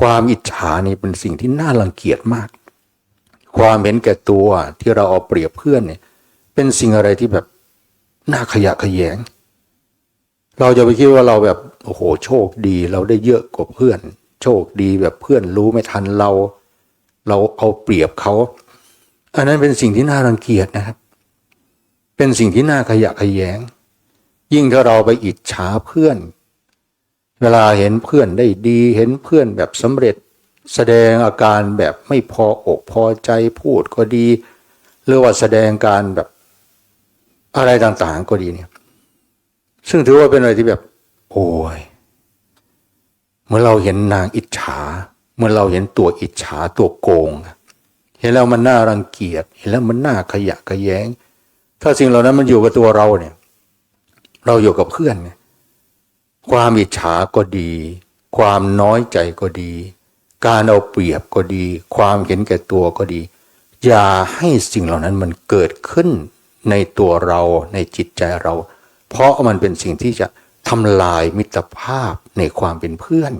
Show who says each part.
Speaker 1: ความอิจฉานี่เป็นสิ่งที่น่ารังเกียจมาก ความเห็นแก่ตัวที่เราเอาเปรียบเพื่อนเนี่ยเป็นสิ่งอะไรที่แบบน่าขยะขยง เราจะไปคิดว่าเราแบบโอ้โหโชคดี เราได้เยอะกว่าเพื่อน โชคดีแบบเพื่อนรู้ไม่ทันเรา เราเอาเปรียบเขา อันนั้นเป็นสิ่งที่น่ารังเกียจนะครับ เป็นสิ่งที่น่าขยะขยง ยิ่งถ้าเราไปอิจฉาเพื่อน เวลาเห็นเพื่อนได้ดีเห็นเพื่อนแบบสำเร็จ แสดงอาการแบบไม่พออกพอใจพูดก็ดี หรือว่าแสดงการแบบอะไรต่างๆก็ดีเนี่ย ซึ่งถือว่าเป็นอะไรที่แบบ โอ้ยเมื่อเราเห็นนางอิจฉา เมื่อเราเห็นตัวอิจฉาตัวโกง เห็นแล้วมันน่ารังเกียจเห็นแล้วมันน่าขยะขยแยง ถ้าสิ่งเหล่านั้นมันอยู่กับตัวเราเนี่ย เราอยู่กับเพื่อนเนี่ย ความอิจฉาก็ดี ความน้อยใจก็ดี การเอาเปรียบก็ดี ความเห็นแก่ตัวก็ดี อย่าให้สิ่งเหล่านั้นมันเกิดขึ้นในตัวเราในจิตใจเรา เพราะมันเป็นสิ่งที่จะทำลายมิตรภาพในความเป็นเพื่อน